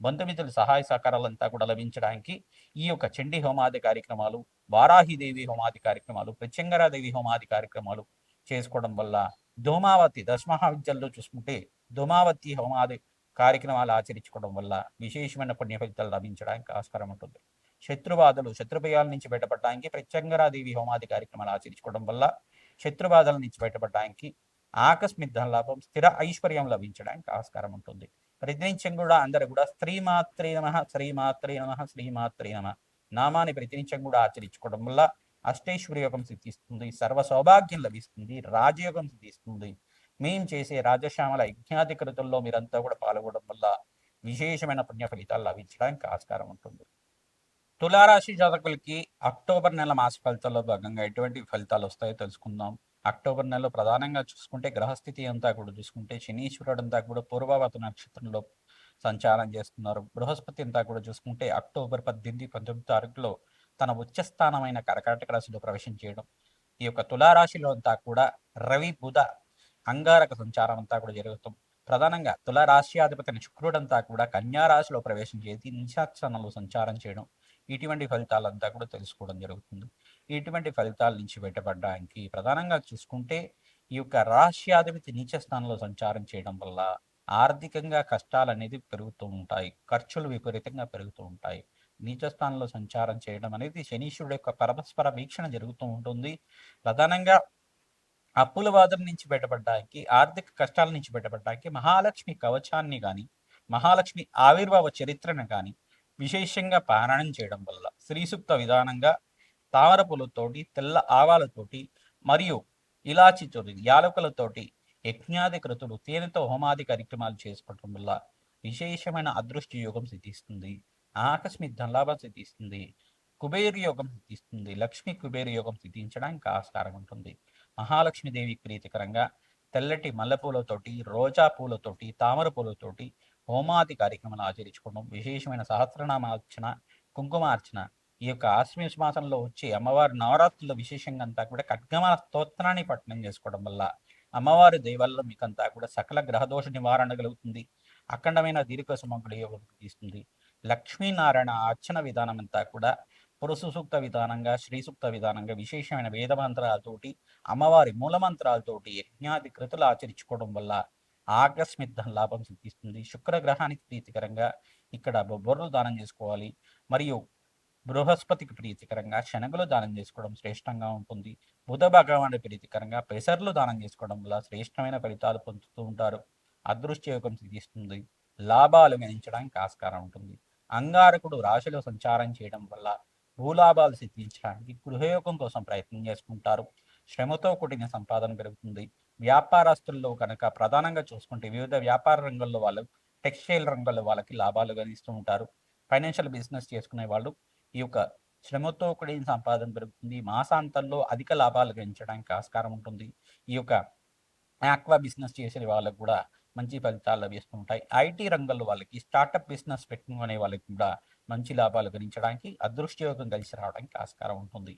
బంధుమిత్రుల సహాయ సహకారాలంతా కూడా లభించడానికి ఈ యొక్క చండీ హోమాది కార్యక్రమాలు వారాహిదేవి హోమాది కార్యక్రమాలు ప్రత్యంగరాదేవి హోమాది కార్యక్రమాలు చేసుకోవడం వల్ల ధూమావతి దశమహావిద్యల్లో చూసుకుంటే ధూమావతి హోమాది కార్యక్రమాలు ఆచరించుకోవడం వల్ల విశేషమైన పుణ్య ఫలితాలు లభించడానికి ఆస్కారం ఉంటుంది. శత్రుబాధలు శత్రుభయాల నుంచి బయటపడడానికి ప్రత్యంగరాదేవి హోమాది కార్యక్రమాలు ఆచరించుకోవడం వల్ల శత్రుబాధల నుంచి బయటపడడానికి ఆకస్మిక లాభం స్థిర ఐశ్వర్యం లభించడానికి ఆస్కారం ఉంటుంది. ప్రతినిత్యం కూడా అందరూ కూడా శ్రీమాత్రే నమ శ్రీమాత్రే నమ శ్రీమాత్రే నమ. నామాన్ని ప్రతినిత్యం కూడా ఆచరించుకోవడం వల్ల అష్టైశ్వర్యోగం సిద్ధిస్తుంది సర్వ సౌభాగ్యం లభిస్తుంది రాజయోగం సిద్ధిస్తుంది. మేము చేసే రాజశ్యామల యజ్ఞాది కృతుల్లో మీరంతా కూడా పాల్గొనడం వల్ల విశేషమైన పుణ్య ఫలితాలు లభించడానికి ఆస్కారం ఉంటుంది. తులారాశి జాతకులకి అక్టోబర్ నెల మాస ఫలితాల్లో భాగంగా ఎటువంటి ఫలితాలు వస్తాయో తెలుసుకుందాం. అక్టోబర్ నెలలో ప్రధానంగా చూసుకుంటే గ్రహస్థితి అంతా కూడా చూసుకుంటే శనీశ్వరుడు అంతా కూడా పూర్వవత నక్షత్రంలో సంచారం చేస్తున్నారు. బృహస్పతి అంతా కూడా చూసుకుంటే అక్టోబర్ పద్దెనిమిది పంతొమ్మిది తారీఖులో తన ఉచ్చస్థానమైన కర్కాటక రాశిలో ప్రవేశం చేయడం. ఈ యొక్క తులారాశిలో అంతా కూడా రవి బుధ అంగారక సంచారం అంతా కూడా జరుగుతాం. ప్రధానంగా తులారాశ్యాధిపతిని శుక్రుడంతా కూడా కన్యారాశిలో ప్రవేశం చేసి నిశాక్షణలో సంచారం చేయడం. ఇటువంటి ఫలితాలంతా కూడా తెలుసుకోవడం జరుగుతుంది. ఇటువంటి ఫలితాల నుంచి బయటపడడానికి ప్రధానంగా చూసుకుంటే ఈ యొక్క రాశ్యాధిపతి నీచ స్థానంలో సంచారం చేయడం వల్ల ఆర్థికంగా కష్టాలు అనేది పెరుగుతూ ఉంటాయి. ఖర్చులు విపరీతంగా పెరుగుతూ ఉంటాయి. నీచ స్థానంలో సంచారం చేయడం అనేది శనీశ్వరుడు యొక్క పరస్పర వీక్షణ జరుగుతూ ఉంటుంది. ప్రధానంగా అప్పుల వాదం నుంచి బయటపడడానికి ఆర్థిక కష్టాల నుంచి బయటపడడానికి మహాలక్ష్మి కవచాన్ని కానీ మహాలక్ష్మి ఆవిర్భావ చరిత్రను కానీ విశేషంగా పారాయణం చేయడం వల్ల శ్రీసూక్త విధానంగా తామర పూలతోటి తెల్ల ఆవాలతోటి మరియు ఇలాచితోటి యాలకులతోటి యజ్ఞాది కృతులు తేనెతో హోమాది కార్యక్రమాలు చేసుకోవడం వల్ల విశేషమైన అదృష్ట యోగం సిద్ధిస్తుంది. ఆకస్మిక ధనలాభం సిద్ధిస్తుంది. కుబేర యోగం సిద్ధిస్తుంది. లక్ష్మి కుబేర యోగం సిద్ధించడానికి ఆస్కారం ఉంటుంది. మహాలక్ష్మీదేవి ప్రీతికరంగా తెల్లటి మల్లెపూలతోటి రోజా పూలతోటి తామర పూలతోటి హోమాది కార్యక్రమాలు ఆచరించుకోవడం విశేషమైన సహస్రనామార్చన కుంకుమార్చన ఈ యొక్క ఆశ్వీజ మాసంలో వచ్చే అమ్మవారి నవరాత్రుల విశేషంగా అంతా కూడా ఖడ్గమ స్తోత్రాన్ని పట్టణం చేసుకోవడం వల్ల అమ్మవారి దైవాల్లో మీకంతా కూడా సకల గ్రహదోష నివారణ కలుగుతుంది. అఖండమైన దీర్ఘ సుమంగుల యోగం తీస్తుంది. లక్ష్మీనారాయణ అర్చన విధానం అంతా కూడా పురుష సూక్త విధానంగా శ్రీ సూక్త విధానంగా విశేషమైన వేద మంత్రాలతోటి అమ్మవారి మూల మంత్రాలతోటి యజ్ఞాది కృతులు ఆచరించుకోవడం వల్ల ఆకస్మిక లాభం సిద్ధిస్తుంది. శుక్రగ్రహానికి ప్రీతికరంగా ఇక్కడ బొబ్బర్లు దానం చేసుకోవాలి. మరియు బృహస్పతికి ప్రీతికరంగా శనగలు దానం చేసుకోవడం శ్రేష్టంగా ఉంటుంది. బుధ భగవానుడి ప్రీతికరంగా పెసర్లు దానం చేసుకోవడం వల్ల శ్రేష్టమైన ఫలితాలు పొందుతూ ఉంటారు. అదృష్ట యోగం సిద్ధిస్తుంది. లాభాలు గణించడానికి ఆస్కారం ఉంటుంది. అంగారకుడు రాశిలో సంచారం చేయడం వల్ల భూలాభాలు సిద్ధించడానికి గృహయోగం కోసం ప్రయత్నం చేసుకుంటారు. శ్రమతో కూడిన సంపాదన పెరుగుతుంది. వ్యాపారస్తుల్లో కనుక ప్రధానంగా చూసుకుంటే వివిధ వ్యాపార రంగంలో వాళ్ళు టెక్స్టైల్ రంగంలో వాళ్ళకి లాభాలు గణిస్తూ ఉంటారు. ఫైనాన్షియల్ బిజినెస్ చేసుకునే వాళ్ళు ఈ యొక్క శ్రమతో కూడిన సంపాదన పెరుగుతుంది. మాసాంతంలో అధిక లాభాలు గణించడానికి ఆస్కారం ఉంటుంది. ఈ యొక్క ఆక్వా బిజినెస్ చేసే వాళ్ళకు కూడా మంచి ఫలితాలు లభిస్తుంటాయి ఐటీ రంగంలో వాళ్ళకి స్టార్టప్ బిజినెస్ పెట్టుకునే వాళ్ళకి కూడా మంచి లాభాలు గణించడానికి అదృష్టయోగం కలిసి రావడానికి ఆస్కారం ఉంటుంది.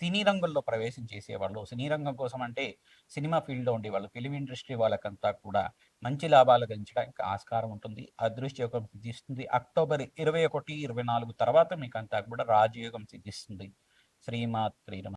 సినీ రంగంలో ప్రవేశం చేసేవాళ్ళు. సినీ రంగం కోసం అంటే సినిమా ఫీల్డ్లో ఉండే వాళ్ళు ఫిలిం ఇండస్ట్రీ వాళ్ళకంతా కూడా మంచి లాభాలు గణించడానికి ఆస్కారం ఉంటుంది. అదృష్టయోగం సిద్ధిస్తుంది. అక్టోబర్ ఇరవై ఒకటి ఇరవై నాలుగు తర్వాత మీకు అంతా కూడా రాజయోగం సిద్ధిస్తుంది. శ్రీమాత్రి